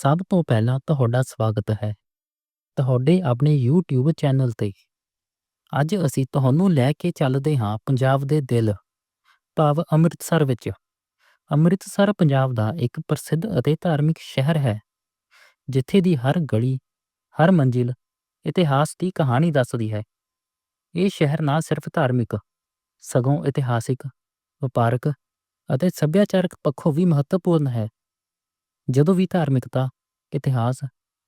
ਸਭ ਤੋਂ ਪਹਿਲਾਂ ਤੁਹਾਡਾ ਸਵਾਗਤ ਹੈ ਤੁਹਾਡੇ ਆਪਣੇ YouTube ਚੈਨਲ ਤੇ। ਅੱਜ ਅਸੀਂ ਤੁਹਾਨੂੰ ਲੈ ਕੇ ਚੱਲਦੇ ਹਾਂ ਪੰਜਾਬ ਦੇ ਦਿਲ, ਭਾਵ ਅੰਮ੍ਰਿਤਸਰ ਵਿੱਚ। ਅੰਮ੍ਰਿਤਸਰ ਪੰਜਾਬ ਦਾ ਇੱਕ ਪ੍ਰਸਿੱਧ ਅਤੇ ਧਾਰਮਿਕ ਸ਼ਹਿਰ ਹੈ, ਜਿੱਥੇ ਦੀ ਹਰ ਗਲੀ, ਹਰ ਮੰਜ਼ਿਲ ਇਤਿਹਾਸ ਦੀ ਕਹਾਣੀ ਦੱਸਦੀ ਹੈ। ਇਹ ਸ਼ਹਿਰ ਨਾ ਸਿਰਫ ਧਾਰਮਿਕ, ਸਗੋਂ ਇਤਿਹਾਸਿਕ, ਵਪਾਰਕ ਅਤੇ ਸੱਭਿਆਚਾਰਕ ਪੱਖੋਂ ਵੀ ਮਹੱਤਵਪੂਰਨ ਹੈ। ਜਦੋਂ ਵੀ ਧਾਰਮਿਕਤਾ ਇਤਿਹਾਸ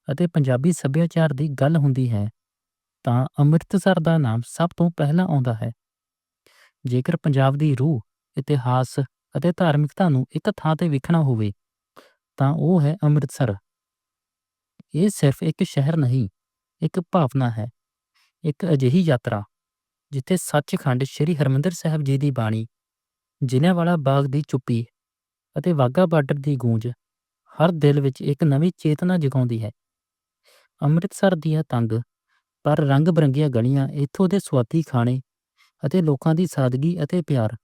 ਅਤੇ ਪੰਜਾਬੀ ਸੱਭਿਆਚਾਰ ਦੀ ਗੱਲ ਹੁੰਦੀ ਹੈ, ਤਾਂ ਅੰਮ੍ਰਿਤਸਰ ਦਾ ਨਾਮ ਸਭ ਤੋਂ ਪਹਿਲਾਂ ਆਉਂਦਾ ਹੈ। ਜੇਕਰ ਪੰਜਾਬ ਦੀ ਰੂਹ, ਇਤਿਹਾਸ ਅਤੇ ਧਾਰਮਿਕਤਾ ਨੂੰ ਇੱਕ ਥਾਂ ਤੇ ਵੇਖਣਾ ਹੋਵੇ, ਤਾਂ ਉਹ ਹੈ ਅੰਮ੍ਰਿਤਸਰ। ਇਹ ਸਿਰਫ ਇੱਕ ਸ਼ਹਿਰ ਨਹੀਂ, ਇੱਕ ਭਾਵਨਾ ਹੈ, ਇੱਕ ਅਜਿਹੀ ਯਾਤਰਾ, ਜਿੱਥੇ ਸੱਚਖੰਡ ਸ੍ਰੀ ਹਰਮੰਦਰ ਸਾਹਿਬ ਜੀ ਦੀ ਬਾਣੀ ਜਿਨ੍ਹਾਂਵਾਲਾ ਬਾਗ ਦੀ ਚੁੱਪੀ ਅਤੇ ਵਾਹਗਾ ਬਾਰਡਰ ਦੀ ਗੂੰਜ ਹਰ ਦਿਲ ਵਿੱਚ ਇੱਕ ਨਵੀਂ ਚੇਤਨਾ ਜਗਾਉਂਦੀ ਹੈ। ਅੰਮ੍ਰਿਤਸਰ ਦੀਆਂ ਤੰਗ, ਪਰ ਰੰਗ ਬਰੰਗੀਆਂ ਗਲੀਆਂ ਇੱਥੋਂ ਦੇ ਸਵਾਦੀ ਖਾਣੇ ਅਤੇ ਲੋਕਾਂ ਦੀ ਸਾਦਗੀ ਅਤੇ ਪਿਆਰ,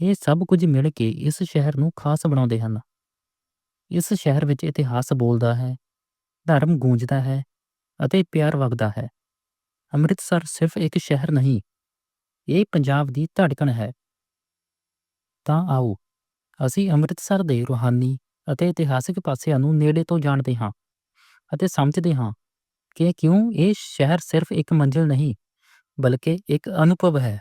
ਇਹ ਸਭ ਕੁਝ ਮਿਲ ਕੇ ਇਸ ਸ਼ਹਿਰ ਨੂੰ ਖਾਸ ਬਣਾਉਂਦੇ ਹਨ। ਇਸ ਸ਼ਹਿਰ ਵਿੱਚ ਇਤਿਹਾਸ ਬੋਲਦਾ ਹੈ, ਧਰਮ ਗੂੰਜਦਾ ਹੈ ਅਤੇ ਪਿਆਰ ਵਗਦਾ ਹੈ। ਅੰਮ੍ਰਿਤਸਰ ਸਿਰਫ ਇੱਕ ਸ਼ਹਿਰ ਨਹੀਂ, ਇਹ ਪੰਜਾਬ ਦੀ ਧੜਕਣ ਹੈ। ਤਾਂ ਆਓ, ਅਸੀਂ ਅੰਮ੍ਰਿਤਸਰ ਦੇ ਰੂਹਾਨੀ ਅਤੇ ਇਤਿਹਾਸਿਕ ਪਾਸਿਆਂ ਨੂੰ ਨੇੜੇ ਤੋਂ ਜਾਣਦੇ ਹਾਂ ਅਤੇ ਸਮਝਦੇ ਹਾਂ ਕਿ ਕਿਉਂ ਇਹ ਸ਼ਹਿਰ ਸਿਰਫ ਇੱਕ ਮੰਜ਼ਿਲ ਨਹੀਂ, ਬਲਕਿ ਇੱਕ ਅਨੁਭਵ ਹੈ।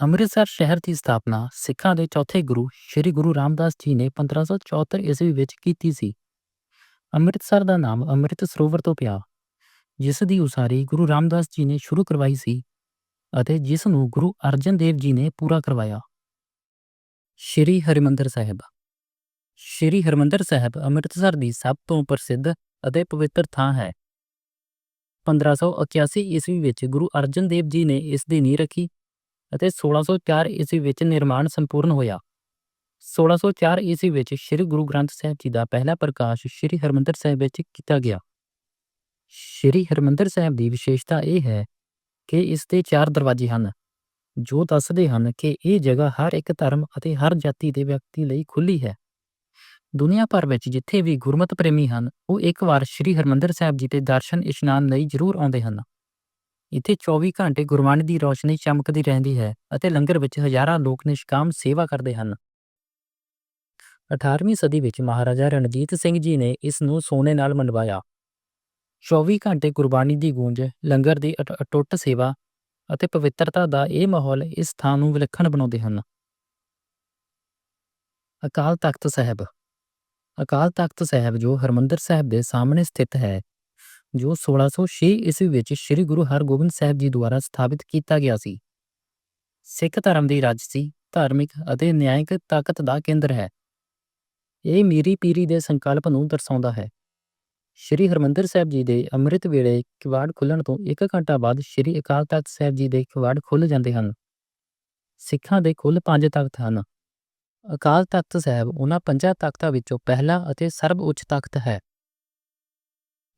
ਅੰਮ੍ਰਿਤਸਰ ਸ਼ਹਿਰ ਦੀ ਸਥਾਪਨਾ ਸਿੱਖਾਂ ਦੇ ਚੌਥੇ ਗੁਰੂ ਸ੍ਰੀ ਗੁਰੂ ਰਾਮਦਾਸ ਜੀ ਨੇ 1574 ਈਸਵੀ ਵਿੱਚ ਕੀਤੀ ਸੀ। ਅੰਮ੍ਰਿਤਸਰ ਦਾ ਨਾਮ ਅੰਮ੍ਰਿਤ ਸਰੋਵਰ ਤੋਂ ਪਿਆ, ਜਿਸ ਦੀ ਉਸਾਰੀ ਗੁਰੂ ਰਾਮਦਾਸ ਜੀ ਨੇ ਸ਼ੁਰੂ ਕਰਵਾਈ ਸੀ ਅਤੇ ਜਿਸ ਨੂੰ ਗੁਰੂ ਅਰਜਨ ਦੇਵ ਜੀ ਨੇ ਪੂਰਾ ਕਰਵਾਇਆ। ਸ਼੍ਰੀ ਹਰਿਮੰਦਰ ਸਾਹਿਬ ਸ਼੍ਰੀ ਹਰਿਮੰਦਰ ਸਾਹਿਬ ਅੰਮ੍ਰਿਤਸਰ ਦੀ ਸਭ ਤੋਂ ਪ੍ਰਸਿੱਧ ਅਤੇ ਪਵਿੱਤਰ ਥਾਂ ਹੈ। 1581 ਈਸਵੀ ਵਿੱਚ ਗੁਰੂ ਅਰਜਨ ਦੇਵ ਜੀ ਨੇ ਇਸ ਦੀ ਨੀਂਹ ਰੱਖੀ ਅਤੇ 1604 ਈਸਵੀ ਵਿੱਚ ਨਿਰਮਾਣ ਸੰਪੂਰਨ ਹੋਇਆ। 1604 ਈਸਵੀ ਵਿੱਚ ਸ੍ਰੀ ਗੁਰੂ ਗ੍ਰੰਥ ਸਾਹਿਬ ਜੀ ਦਾ ਪਹਿਲਾ ਪ੍ਰਕਾਸ਼ ਸ੍ਰੀ ਹਰਿਮੰਦਰ ਸਾਹਿਬ ਵਿੱਚ ਕੀਤਾ ਗਿਆ। ਸ੍ਰੀ ਹਰਿਮੰਦਰ ਸਾਹਿਬ ਦੀ ਵਿਸ਼ੇਸ਼ਤਾ ਇਹ ਹੈ ਕਿ ਇਸ ਦੇ ਚਾਰ ਦਰਵਾਜ਼ੇ ਹਨ, ਜੋ ਦੱਸਦੇ ਹਨ ਕਿ ਇਹ ਜਗ੍ਹਾ ਹਰ ਇੱਕ ਧਰਮ ਅਤੇ ਹਰ ਜਾਤੀ ਦੇ ਵਿਅਕਤੀ ਲਈ ਖੁੱਲੀ ਹੈ। ਦੁਨੀਆ ਭਰ ਵਿੱਚ ਜਿੱਥੇ ਵੀ ਗੁਰਮਤ ਪ੍ਰੇਮੀ ਹਨ, ਉਹ ਇੱਕ ਵਾਰ ਸ੍ਰੀ ਹਰਮੰਦਰ ਸਾਹਿਬ ਜੀ ਦੇ ਦਰਸ਼ਨ ਇਸ਼ਨਾਨ ਲਈ ਜ਼ਰੂਰ ਆਉਂਦੇ ਹਨ। ਇੱਥੇ 24 ਘੰਟੇ ਗੁਰਬਾਣੀ ਦੀ ਰੋਸ਼ਨੀ ਚਮਕਦੀ ਰਹਿੰਦੀ ਹੈ ਅਤੇ ਲੰਗਰ ਵਿੱਚ ਹਜ਼ਾਰਾਂ ਲੋਕ ਨਿਸ਼ਕਾਮ ਸੇਵਾ ਕਰਦੇ ਹਨ। 18ਵੀਂ ਸਦੀ ਵਿੱਚ ਮਹਾਰਾਜਾ ਰਣਜੀਤ ਸਿੰਘ ਜੀ ਨੇ ਇਸ ਨੂੰ ਸੋਨੇ ਨਾਲ ਮਨਵਾਇਆ। 24 ਘੰਟੇ ਗੁਰਬਾਣੀ ਦੀ ਗੂੰਜ, ਲੰਗਰ ਦੀ ਅਟ- ਅਟੁੱਟ ਸੇਵਾ ਅਤੇ ਪਵਿੱਤਰਤਾ ਦਾ ਇਹ ਮਾਹੌਲ ਇਸ ਥਾਂ ਨੂੰ ਵਿਲੱਖਣ ਬਣਾਉਂਦੇ ਹਨ। ਅਕਾਲ ਤਖਤ ਸਾਹਿਬ ਅਕਾਲ ਤਖਤ ਸਾਹਿਬ, ਜੋ ਹਰਮੰਦਰ ਸਾਹਿਬ ਦੇ ਸਾਹਮਣੇ ਸਥਿਤ ਹੈ, ਜੋ 1606 ਈਸਵੀ ਵਿੱਚ ਸ੍ਰੀ ਗੁਰੂ ਹਰਗੋਬਿੰਦ ਸਾਹਿਬ ਜੀ ਦੁਆਰਾ ਸਥਾਪਿਤ ਕੀਤਾ ਗਿਆ ਸੀ। ਸਿੱਖ ਧਰਮ ਦੀ ਰਾਜਸੀ ਧਾਰਮਿਕ ਅਤੇ ਨਿਆਇਕ ਤਾਕਤ ਦਾ ਕੇਂਦਰ ਹੈ। ਇਹ ਮੀਰੀ ਪੀਰੀ ਦੇ ਸੰਕਲਪ ਨੂੰ ਦਰਸਾਉਂਦਾ ਹੈ। ਸ੍ਰੀ ਹਰਮੰਦਰ ਸਾਹਿਬ ਜੀ ਦੇ ਅੰਮ੍ਰਿਤ ਵੇਲੇ ਕਿਵਾੜ ਖੁੱਲਣ ਤੋਂ 1 ਘੰਟਾ ਬਾਅਦ ਸ੍ਰੀ ਅਕਾਲ ਤਖਤ ਸਾਹਿਬ ਜੀ ਦੇ ਕਿਵਾੜ ਖੁੱਲ ਜਾਂਦੇ ਹਨ। ਸਿੱਖਾਂ ਦੇ ਕੁੱਲ ਪੰਜ ਤਖਤ ਹਨ। ਅਕਾਲ ਤਖਤ ਸਾਹਿਬ ਉਹਨਾਂ ਪੰਜਾਂ ਤਖਤਾਂ ਵਿੱਚੋਂ ਪਹਿਲਾ ਅਤੇ ਸਰਬ ਉੱਚ ਤਖਤ ਹੈ।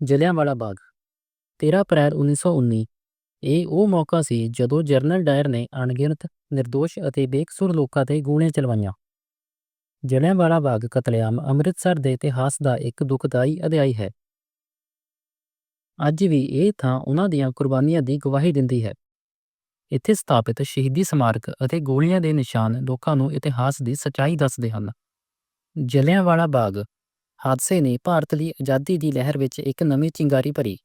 ਜਲਿਆਂਵਾਲਾ ਬਾਗ 13 ਅਪ੍ਰੈਲ 1919 ਇਹ ਉਹ ਮੌਕਾ ਸੀ ਜਦੋਂ ਜਰਨਲ ਡਾਇਰ ਨੇ ਅਣਗਿਣਤ નિર્ਦੋਸ਼ ਅਤੇ ਬੇਕਸੂਰ ਲੋਕਾਂ ਤੇ ਗੋਲੀਆਂ ਚਲਵਾਈਆਂ ਜਲਿਆਂਵਾਲਾ ਬਾਗ ਕਤਲੇਆਮ ਅੰਮ੍ਰਿਤਸਰ ਦੇ ਇਤਿਹਾਸ ਦਾ ਇੱਕ ਦੁਖਦਾਈ ਅਧਿਆਇ ਹੈ। ਅੱਜ ਵੀ ਇਹ ਥਾਂ ਉਹਨਾਂ ਦੀਆਂ ਕੁਰਬਾਨੀਆਂ ਦੀ ਗਵਾਹੀ ਦਿੰਦੀ ਹੈ। ਇੱਥੇ ਸਥਾਪਿਤ ਸ਼ਹੀਦੀ ਸਮਾਰਕ ਅਤੇ ਗੋਲੀਆਂ ਦੇ ਨਿਸ਼ਾਨ ਲੋਕਾਂ ਨੂੰ ਇਤਿਹਾਸ ਦੀ ਸੱਚਾਈ ਦੱਸਦੇ ਹਨ। ਜਲਿਆਂਵਾਲਾ ਬਾਗ ਹਾਦਸੇ ਨੇ ਭਾਰਤ ਲਈ ਆਜ਼ਾਦੀ ਦੀ ਲਹਿਰ ਵਿੱਚ ਇੱਕ ਨਵੀਂ ਚਿੰਗਾਰੀ ਭਰੀ।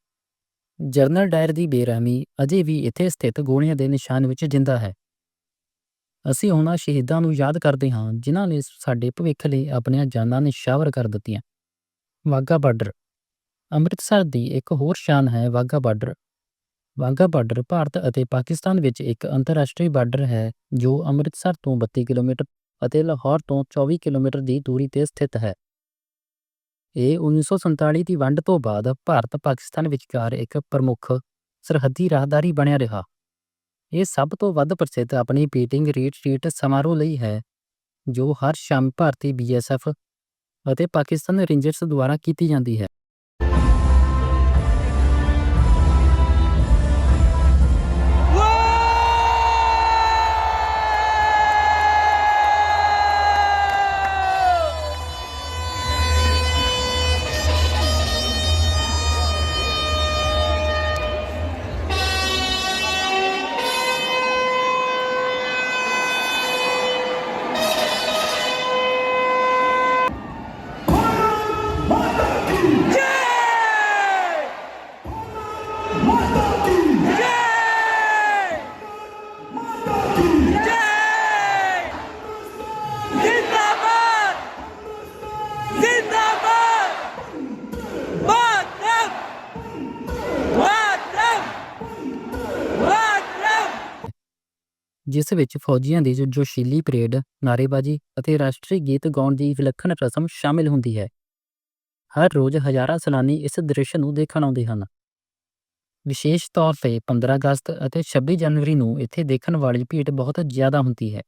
ਜਰਨਲ ਡਾਇਰ ਦੀ ਬੇਰਹਿਮੀ ਅਜੇ ਵੀ ਇੱਥੇ ਸਥਿਤ ਗੋਲੀਆਂ ਦੇ ਨਿਸ਼ਾਨ ਵਿੱਚ ਜਿੰਦਾ ਹੈ। ਅਸੀਂ ਉਹਨਾਂ ਸ਼ਹੀਦਾਂ ਨੂੰ ਯਾਦ ਕਰਦੇ ਹਾਂ ਜਿਨ੍ਹਾਂ ਨੇ ਸਾਡੇ ਭਵਿੱਖ ਲਈ ਆਪਣੀਆਂ ਜਾਨਾਂ ਨਿਸ਼ਾਵਰ ਕਰ ਦਿੱਤੀਆਂ। ਵਾਹਗਾ ਬਾਰਡਰ ਅੰਮ੍ਰਿਤਸਰ ਦੀ ਇੱਕ ਹੋਰ ਸ਼ਾਨ ਹੈ ਵਾਹਗਾ ਬਾਰਡਰ। ਵਾਹਗਾ ਬਾਰਡਰ ਭਾਰਤ ਅਤੇ ਪਾਕਿਸਤਾਨ ਵਿੱਚ ਇੱਕ ਅੰਤਰਰਾਸ਼ਟਰੀ ਬਾਰਡਰ ਹੈ, ਜੋ ਅੰਮ੍ਰਿਤਸਰ ਤੋਂ 32 ਕਿਲੋਮੀਟਰ ਅਤੇ ਲਾਹੌਰ ਤੋਂ 24 ਕਿਲੋਮੀਟਰ ਦੀ ਦੂਰੀ ਤੇ ਸਥਿਤ ਹੈ। ਇਹ 1947 ਦੀ ਵੰਡ ਤੋਂ ਬਾਅਦ ਭਾਰਤ ਪਾਕਿਸਤਾਨ ਵਿਚਕਾਰ ਇੱਕ ਪ੍ਰਮੁੱਖ ਸਰਹੱਦੀ ਰਾਹਦਾਰੀ ਬਣਿਆ ਰਿਹਾ। ਇਹ ਸਭ ਤੋਂ ਵੱਧ ਪ੍ਰਸਿੱਧ ਆਪਣੀ ਬੀਟਿੰਗ ਰੀਟਰੀਟ ਸਮਾਰੋਹ ਲਈ ਹੈ, ਜੋ ਹਰ ਸ਼ਾਮ ਭਾਰਤੀ ਬੀਐਸਐਫ ਅਤੇ ਪਾਕਿਸਤਾਨ ਰੇਂਜਰਸ ਦੁਆਰਾ ਕੀਤੀ ਜਾਂਦੀ ਹੈ। ਜਿਸ ਵਿੱਚ ਫੌਜੀਆਂ ਦੀ ਜੋ ਜੋਸ਼ੀਲੀ ਪਰੇਡ, ਨਾਅਰੇਬਾਜ਼ੀ ਅਤੇ ਰਾਸ਼ਟਰੀ ਗੀਤ ਗਾਉਣ ਦੀ ਵਿਲੱਖਣ ਰਸਮ ਸ਼ਾਮਿਲ ਹੁੰਦੀ ਹੈ। ਹਰ ਰੋਜ਼ ਹਜ਼ਾਰਾਂ ਸੈਲਾਨੀ ਇਸ ਦ੍ਰਿਸ਼ ਨੂੰ ਦੇਖਣ ਆਉਂਦੇ ਹਨ। ਵਿਸ਼ੇਸ਼ ਤੌਰ ਤੇ 15 ਅਗਸਤ ਅਤੇ 26 ਜਨਵਰੀ ਨੂੰ ਇੱਥੇ ਦੇਖਣ ਵਾਲੀ ਭੀੜ ਬਹੁਤ ਜ਼ਿਆਦਾ ਹੁੰਦੀ ਹੈ।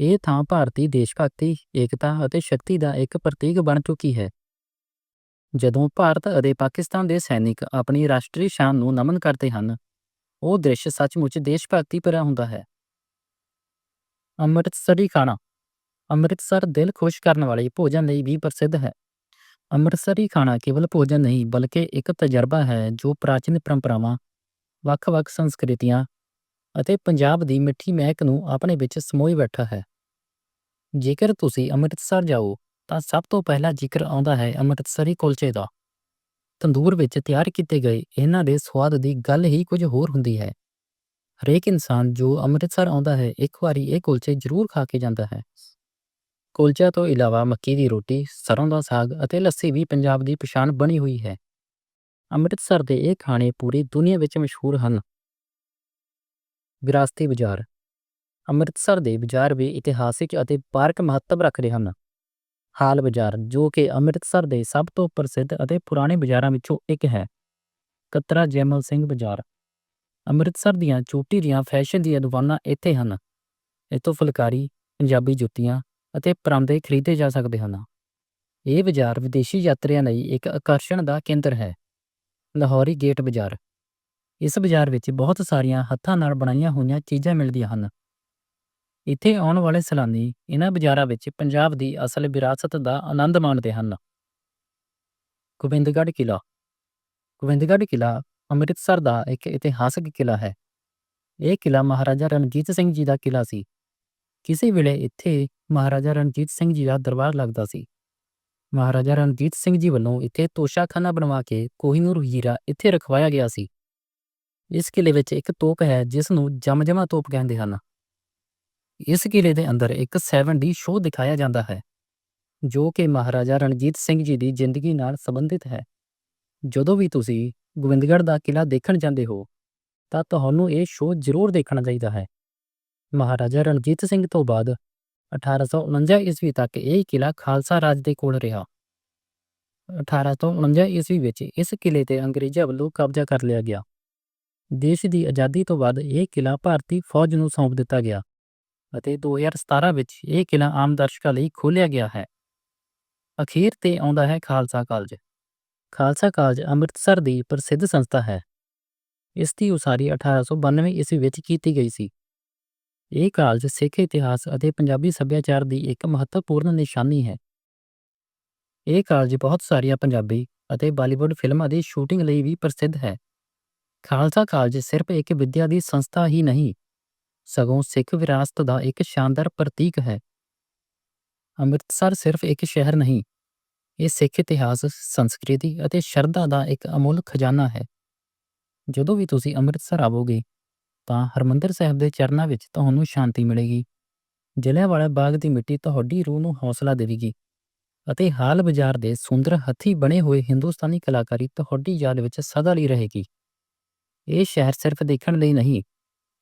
ਇਹ ਥਾਂ ਭਾਰਤੀ ਦੇਸ਼ ਭਗਤੀ ਏਕਤਾ ਅਤੇ ਸ਼ਕਤੀ ਦਾ ਇੱਕ ਪ੍ਰਤੀਕ ਬਣ ਚੁੱਕੀ ਹੈ। ਜਦੋਂ ਭਾਰਤ ਅਤੇ ਪਾਕਿਸਤਾਨ ਦੇ ਸੈਨਿਕ ਆਪਣੀ ਰਾਸ਼ਟਰੀ ਸ਼ਾਨ ਨੂੰ ਨਮਨ ਕਰਦੇ ਹਨ, ਉਹ ਦ੍ਰਿਸ਼ ਸੱਚਮੁੱਚ ਦੇਸ਼ ਭਗਤੀ ਭਰਿਆ ਹੁੰਦਾ ਹੈ। ਅੰਮ੍ਰਿਤਸਰੀ ਖਾਣਾ। ਅੰਮ੍ਰਿਤਸਰ ਦਿਲ ਖੁਸ਼ ਕਰਨ ਵਾਲੇ ਭੋਜਨ ਲਈ ਵੀ ਪ੍ਰਸਿੱਧ ਹੈ। ਅੰਮ੍ਰਿਤਸਰੀ ਖਾਣਾ ਕੇਵਲ ਭੋਜਨ ਨਹੀਂ, ਬਲਕਿ ਇੱਕ ਤਜਰਬਾ ਹੈ ਜੋ ਪ੍ਰਾਚੀਨ ਪਰੰਪਰਾਵਾਂ, ਵੱਖ-ਵੱਖ ਸੰਸਕ੍ਰਿਤੀਆਂ ਅਤੇ ਪੰਜਾਬ ਦੀ ਮਿੱਠੀ ਮਹਿਕ ਨੂੰ ਆਪਣੇ ਵਿੱਚ ਸਮੋਈ ਬੈਠਾ ਹੈ। ਜੇਕਰ ਤੁਸੀਂ ਅੰਮ੍ਰਿਤਸਰ ਜਾਓ, ਤਾਂ ਸਭ ਤੋਂ ਪਹਿਲਾਂ ਜ਼ਿਕਰ ਆਉਂਦਾ ਹੈ ਅੰਮ੍ਰਿਤਸਰੀ ਕੁਲਚੇ ਦਾ। ਤੰਦੂਰ ਵਿੱਚ ਤਿਆਰ ਕੀਤੇ ਗਏ ਇਹਨਾਂ ਦੇ ਸੁਆਦ ਦੀ ਗੱਲ ਹੀ ਕੁਝ ਹੋਰ ਹੁੰਦੀ ਹੈ। ਹਰੇਕ ਇਨਸਾਨ ਜੋ ਅੰਮ੍ਰਿਤਸਰ ਆਉਂਦਾ ਹੈ, ਇੱਕ ਵਾਰੀ ਇਹ ਕੁਲਚੇ ਜ਼ਰੂਰ ਖਾ ਕੇ ਜਾਂਦਾ ਹੈ। ਕੁਲਚਾ ਤੋਂ ਇਲਾਵਾ ਮੱਕੀ ਦੀ ਰੋਟੀ ਸਰੋਂ ਦਾ ਸਾਗ ਅਤੇ ਲੱਸੀ ਵੀ ਪੰਜਾਬ ਦੀ ਪਛਾਣ ਬਣੀ ਹੋਈ ਹੈ। ਅੰਮ੍ਰਿਤਸਰ ਦੇ ਇਹ ਖਾਣੇ ਪੂਰੀ ਦੁਨੀਆ ਵਿੱਚ ਮਸ਼ਹੂਰ ਹਨ। ਵਿਰਾਸਤੀ ਬਾਜ਼ਾਰ। ਅੰਮ੍ਰਿਤਸਰ ਦੇ ਬਾਜ਼ਾਰ ਵੀ ਇਤਿਹਾਸਿਕ ਅਤੇ ਪਾਰਕ ਮਹੱਤਵ ਰੱਖਦੇ ਹਨ। ਹਾਲ ਬਾਜ਼ਾਰ, ਜੋ ਕਿ ਅੰਮ੍ਰਿਤਸਰ ਦੇ ਸਭ ਤੋਂ ਪ੍ਰਸਿੱਧ ਅਤੇ ਪੁਰਾਣੇ ਬਾਜ਼ਾਰਾਂ ਵਿੱਚੋਂ ਇੱਕ ਹੈ। ਕਤਰਾ ਜੈਮਲ ਸਿੰਘ ਬਾਜ਼ਾਰ। ਅੰਮ੍ਰਿਤਸਰ ਦੀਆਂ ਚੋਟੀ ਦੀਆਂ ਫੈਸ਼ਨ ਦੀਆਂ ਦੁਕਾਨਾਂ ਇੱਥੇ ਹਨ। ਇੱਥੋਂ ਫੁਲਕਾਰੀ, ਪੰਜਾਬੀ ਜੁੱਤੀਆਂ ਅਤੇ ਪਰਾਂਦੇ ਖਰੀਦੇ ਜਾ ਸਕਦੇ ਹਨ। ਇਹ ਬਾਜ਼ਾਰ ਵਿਦੇਸ਼ੀ ਯਾਤਰੀਆਂ ਲਈ ਇੱਕ ਆਕਰਸ਼ਣ ਦਾ ਕੇਂਦਰ ਹੈ। ਲਾਹੌਰੀ ਗੇਟ ਬਾਜ਼ਾਰ। ਇਸ ਬਾਜ਼ਾਰ ਵਿੱਚ ਬਹੁਤ ਸਾਰੀਆਂ ਹੱਥਾਂ ਨਾਲ ਬਣਾਈਆਂ ਹੋਈਆਂ ਚੀਜ਼ਾਂ ਮਿਲਦੀਆਂ ਹਨ। ਇੱਥੇ ਆਉਣ ਵਾਲੇ ਸੈਲਾਨੀ ਇਹਨਾਂ ਬਾਜ਼ਾਰਾਂ ਵਿੱਚ ਪੰਜਾਬ ਦੀ ਅਸਲ ਵਿਰਾਸਤ ਦਾ ਆਨੰਦ ਮਾਣਦੇ ਹਨ। ਗੋਬਿੰਦਗੜ੍ਹ ਕਿਲਾ ਗੋਬਿੰਦਗੜ੍ਹ ਕਿਲਾ ਅੰਮ੍ਰਿਤਸਰ ਦਾ ਇੱਕ ਇਤਿਹਾਸਕ ਕਿਲਾ ਹੈ। ਇਹ ਕਿਲਾ ਮਹਾਰਾਜਾ ਰਣਜੀਤ ਸਿੰਘ ਜੀ ਦਾ ਕਿਲਾ ਸੀ। ਕਿਸੇ ਵੇਲੇ ਇੱਥੇ ਮਹਾਰਾਜਾ ਰਣਜੀਤ ਸਿੰਘ ਜੀ ਦਾ ਦਰਬਾਰ ਲੱਗਦਾ ਸੀ। ਮਹਾਰਾਜਾ ਰਣਜੀਤ ਸਿੰਘ ਜੀ ਵੱਲੋਂ ਇੱਥੇ ਤੋਸ਼ਾਖਾਨਾ ਬਣਵਾ ਕੇ ਕੋਹੀਨੂਰ ਹੀਰਾ ਇੱਥੇ ਰਖਵਾਇਆ ਗਿਆ ਸੀ। ਇਸ ਕਿਲੇ ਵਿੱਚ ਇੱਕ ਤੋਪ ਹੈ, ਜਿਸ ਨੂੰ ਜਮਜਮਾ ਤੋਪ ਕਹਿੰਦੇ ਹਨ। ਇਸ ਕਿਲੇ ਦੇ ਅੰਦਰ ਇੱਕ 7D ਸ਼ੋਅ ਦਿਖਾਇਆ ਜਾਂਦਾ ਹੈ, ਜੋ ਕਿ ਮਹਾਰਾਜਾ ਰਣਜੀਤ ਸਿੰਘ ਜੀ ਦੀ ਜ਼ਿੰਦਗੀ ਨਾਲ ਸੰਬੰਧਿਤ ਹੈ। ਜਦੋਂ ਵੀ ਤੁਸੀਂ ਗੋਬਿੰਦਗੜ੍ਹ ਦਾ ਕਿਲਾ ਦੇਖਣ ਜਾਂਦੇ ਹੋ, ਤਾਂ ਤੁਹਾਨੂੰ ਇਹ ਸ਼ੋਅ ਜ਼ਰੂਰ ਦੇਖਣਾ ਚਾਹੀਦਾ ਹੈ। ਮਹਾਰਾਜਾ ਰਣਜੀਤ ਸਿੰਘ ਤੋਂ ਬਾਅਦ 1849 ਈਸਵੀ ਤੱਕ ਇਹ ਕਿਲਾ ਖਾਲਸਾ ਰਾਜ ਦੇ ਕੋਲ ਰਿਹਾ। 1849 ਈਸਵੀ ਵਿੱਚ ਇਸ ਕਿਲੇ ਤੇ ਅੰਗਰੇਜ਼ਾਂ ਵੱਲੋਂ ਕਬਜ਼ਾ ਕਰ ਲਿਆ ਗਿਆ। ਦੇਸ਼ ਦੀ ਆਜ਼ਾਦੀ ਤੋਂ ਬਾਅਦ ਇਹ ਕਿਲਾ ਭਾਰਤੀ ਫੌਜ ਨੂੰ ਸੌਂਪ ਦਿੱਤਾ ਗਿਆ ਅਤੇ 2017 ਵਿੱਚ ਇਹ ਕਿਲਾ ਆਮ ਦਰਸ਼ਕਾਂ ਲਈ ਖੋਲ੍ਹਿਆ ਗਿਆ ਹੈ। ਅਖੀਰ ਤੇ ਆਉਂਦਾ ਹੈ ਖਾਲਸਾ ਕਾਲਜ। ਖਾਲਸਾ ਕਾਲਜ ਅੰਮ੍ਰਿਤਸਰ ਦੀ ਪ੍ਰਸਿੱਧ ਸੰਸਥਾ ਹੈ। ਇਸ ਦੀ ਉਸਾਰੀ 1892 ਈਸਵੀ ਵਿੱਚ ਕੀਤੀ ਗਈ ਸੀ। ਇਹ ਕਾਲਜ ਸਿੱਖ ਇਤਿਹਾਸ ਅਤੇ ਪੰਜਾਬੀ ਸੱਭਿਆਚਾਰ ਦੀ ਇੱਕ ਮਹੱਤਵਪੂਰਨ ਨਿਸ਼ਾਨੀ ਹੈ। ਇਹ ਕਾਲਜ ਬਹੁਤ ਸਾਰੀਆਂ ਪੰਜਾਬੀ ਅਤੇ ਬਾਲੀਵੁੱਡ ਫਿਲਮਾਂ ਦੀ ਸ਼ੂਟਿੰਗ ਲਈ ਵੀ ਪ੍ਰਸਿੱਧ ਹੈ। ਖਾਲਸਾ ਕਾਲਜ ਸਿਰਫ ਇੱਕ ਵਿੱਦਿਆ ਦੀ ਸੰਸਥਾ ਹੀ ਨਹੀਂ, ਸਗੋਂ ਸਿੱਖ ਵਿਰਾਸਤ ਦਾ ਇੱਕ ਸ਼ਾਨਦਾਰ ਪ੍ਰਤੀਕ ਹੈ। ਅੰਮ੍ਰਿਤਸਰ ਸਿਰਫ ਇੱਕ ਸ਼ਹਿਰ ਨਹੀਂ ਇਹ ਸਿੱਖ ਇਤਿਹਾਸ, ਸੰਸਕ੍ਰਿਤੀ ਅਤੇ ਸ਼ਰਧਾ ਦਾ ਇੱਕ ਅਮੁੱਲ ਖਜ਼ਾਨਾ ਹੈ। ਜਦੋਂ ਵੀ ਤੁਸੀਂ ਅੰਮ੍ਰਿਤਸਰ ਆਵੋਗੇ, ਤਾਂ ਹਰਿਮੰਦਰ ਸਾਹਿਬ ਦੇ ਚਰਨਾਂ ਵਿੱਚ ਤੁਹਾਨੂੰ ਸ਼ਾਂਤੀ ਮਿਲੇਗੀ। ਜਲ੍ਹਿਆਂਵਾਲਾ ਬਾਗ ਦੀ ਮਿੱਟੀ ਤੁਹਾਡੀ ਰੂਹ ਨੂੰ ਹੌਸਲਾ ਦੇਵੇਗੀ ਅਤੇ ਹਾਲ ਬਾਜ਼ਾਰ ਦੇ ਸੁੰਦਰ ਹੱਥੀਂ ਬਣੇ ਹੋਏ ਹਿੰਦੁਸਤਾਨੀ ਕਲਾਕਾਰੀ ਤੁਹਾਡੀ ਯਾਦ ਵਿੱਚ ਸਦਾ ਲਈ ਰਹੇਗੀ। ਇਹ ਸ਼ਹਿਰ ਸਿਰਫ ਦੇਖਣ ਲਈ ਨਹੀਂ,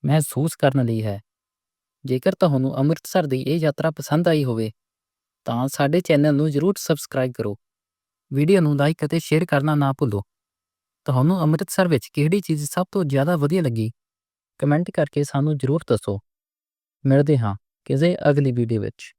ਮਹਿਸੂਸ ਕਰਨ ਲਈ ਹੈ। ਜੇਕਰ ਤੁਹਾਨੂੰ ਅੰਮ੍ਰਿਤਸਰ ਦੀ ਇਹ ਯਾਤਰਾ ਪਸੰਦ ਆਈ ਹੋਵੇ ਤਾਂ ਸਾਡੇ ਚੈਨਲ ਨੂੰ ਜਰੂਰ ਸਬਸਕ੍ਰਾਈਬ ਕਰੋ। ਵੀਡੀਓ ਨੂੰ ਲਾਈਕ ਅਤੇ ਸ਼ੇਅਰ ਕਰਨਾ ਨਾ ਭੁੱਲੋ। ਤੁਹਾਨੂੰ ਅੰਮ੍ਰਿਤਸਰ ਵਿੱਚ ਕਿਹੜੀ ਚੀਜ਼ ਸਭ ਤੋਂ ਜ਼ਿਆਦਾ ਵਧੀਆ ਲੱਗੀ? ਕਮੈਂਟ ਕਰਕੇ ਸਾਨੂੰ ਜਰੂਰ ਦੱਸੋ। ਮਿਲਦੇ ਹਾਂ ਕਿਸੇ ਅਗਲੀ ਵੀਡੀਓ ਵਿੱਚ।